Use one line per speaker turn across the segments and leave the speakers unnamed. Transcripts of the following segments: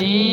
Amém.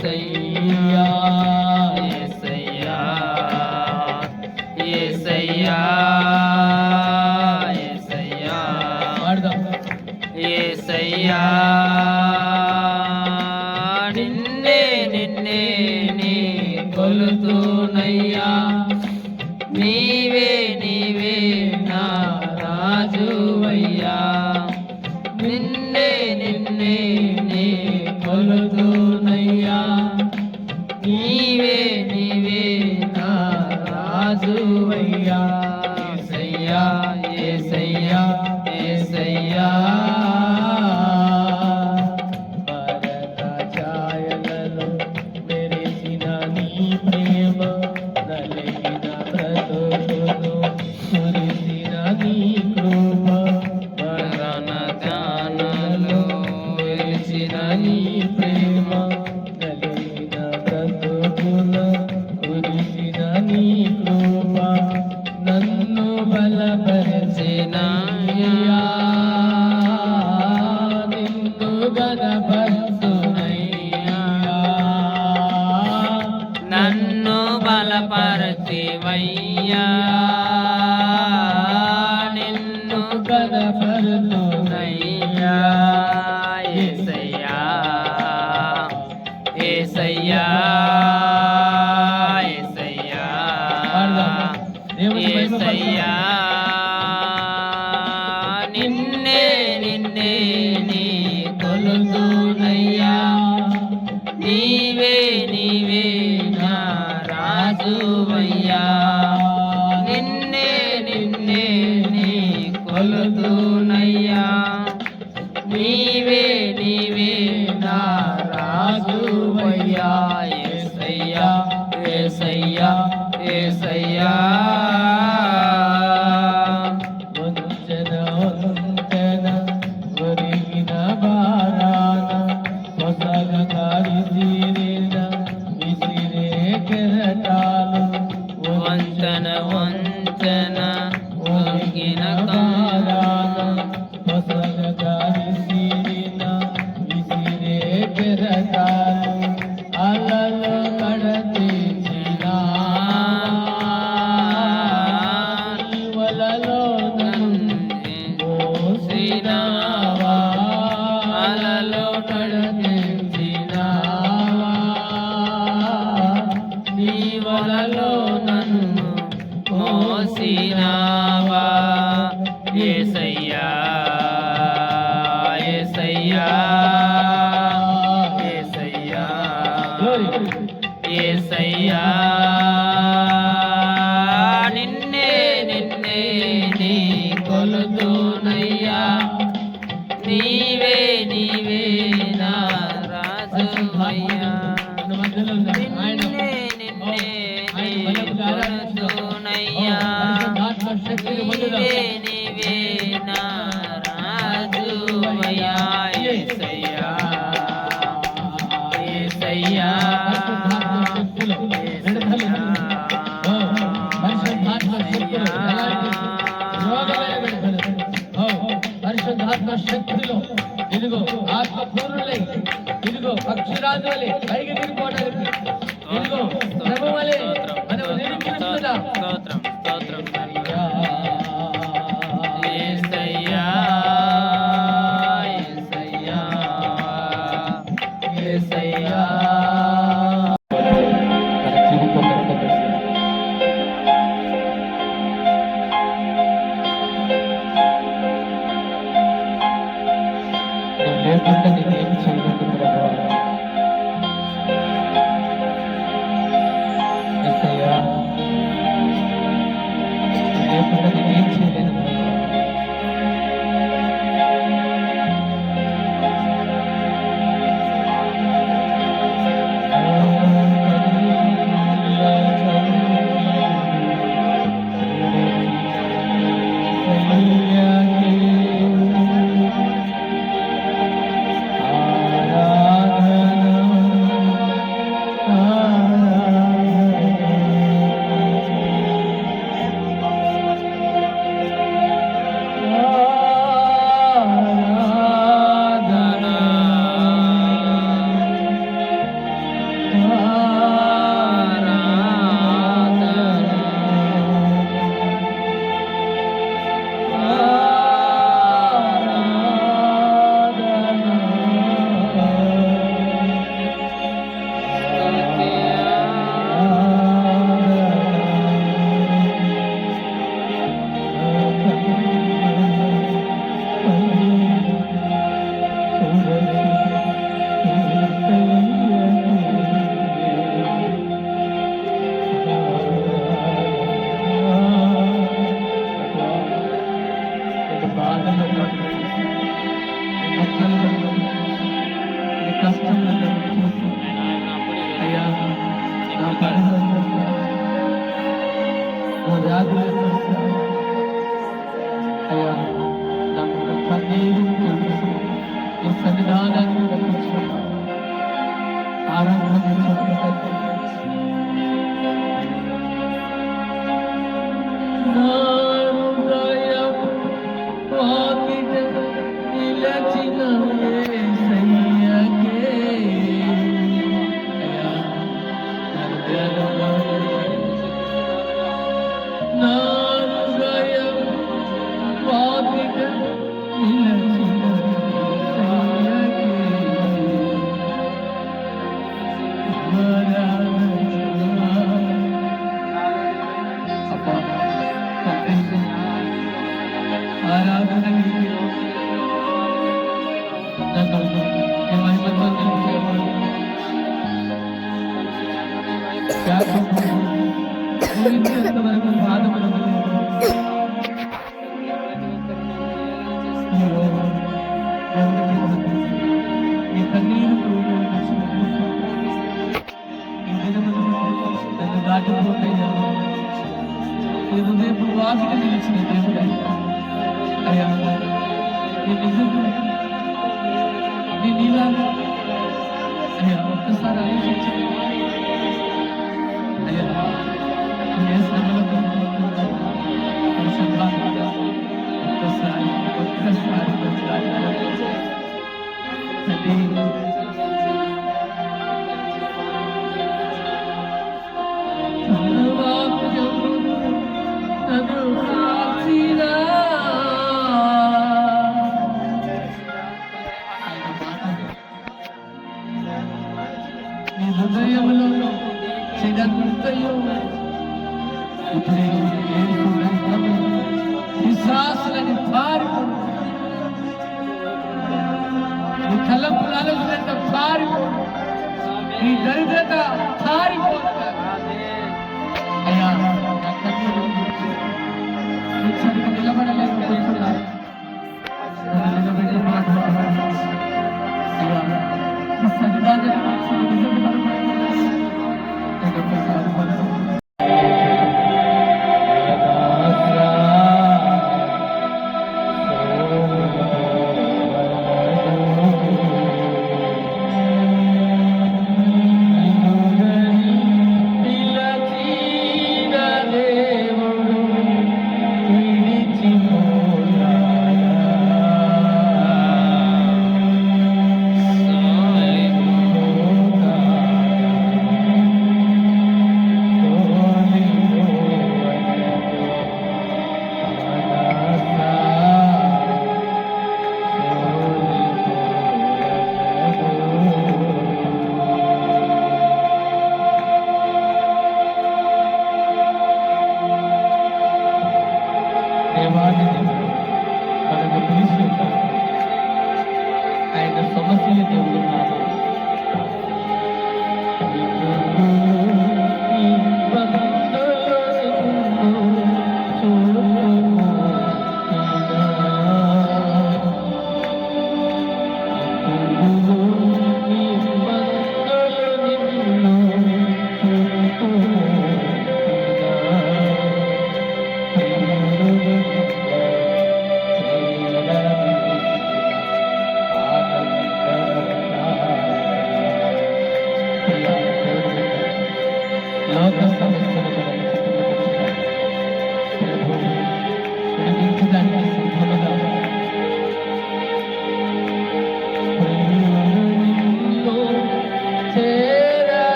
செய்யா
कमल बरसे
নে
వంతన
వంతన
వంగిన కా వలలో నన్ను మోసినా నీవే
నీవే నా రాజువయా యేసయ్యా. యేసయ్యా
పరిశుద్ధాత్మ శక్తిలో ఇదిగో ఆత్మ పూర్ణులై ఇదిగో పక్షిరాజులై పైకి Thank you. Thank
you.
Hallelujah.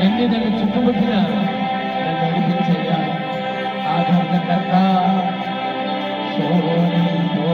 എങ്ങനെ ചുറ്റുമുട്ടിനാണ് ചെയ്യാൻ ആഘാതം കണ്ട സോനി പോ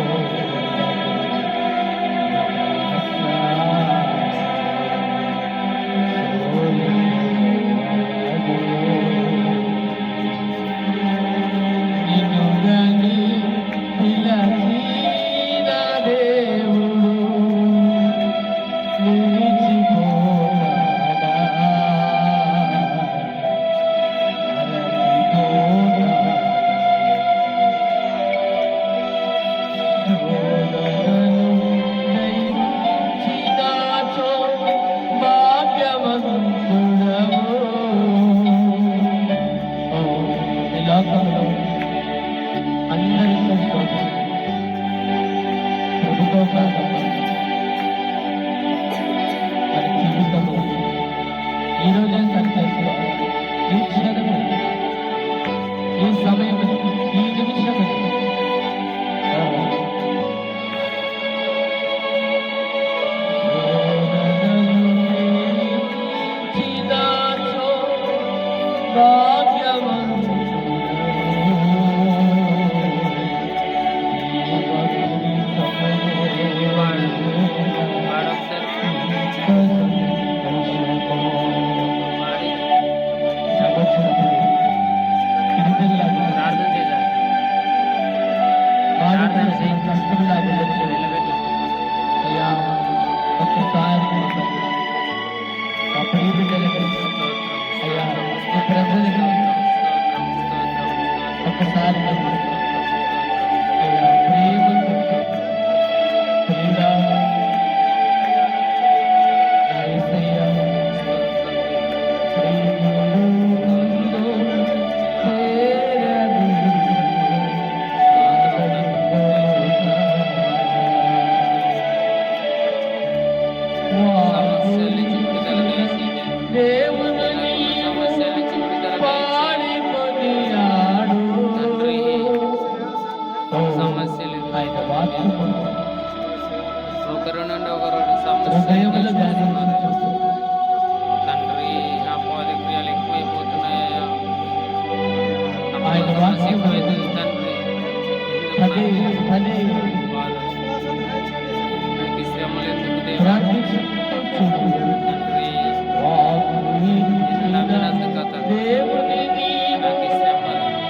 Secretário.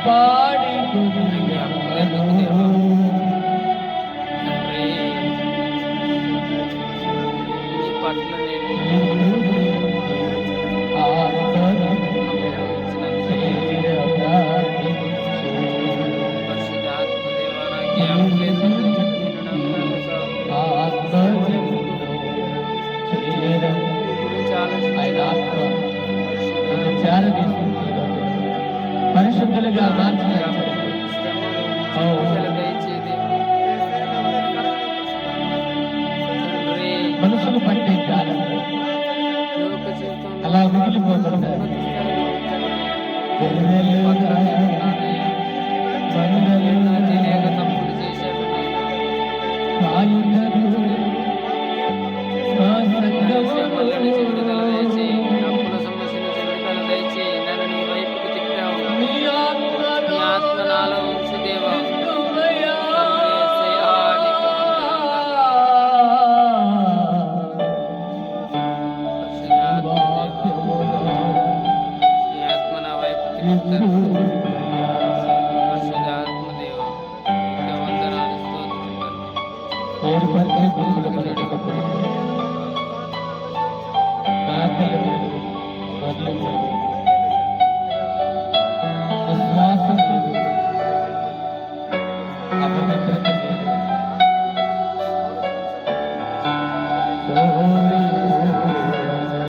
பாடி మనసులు పట్టే కాలం
అలా మిగిలిపోతుంటారు.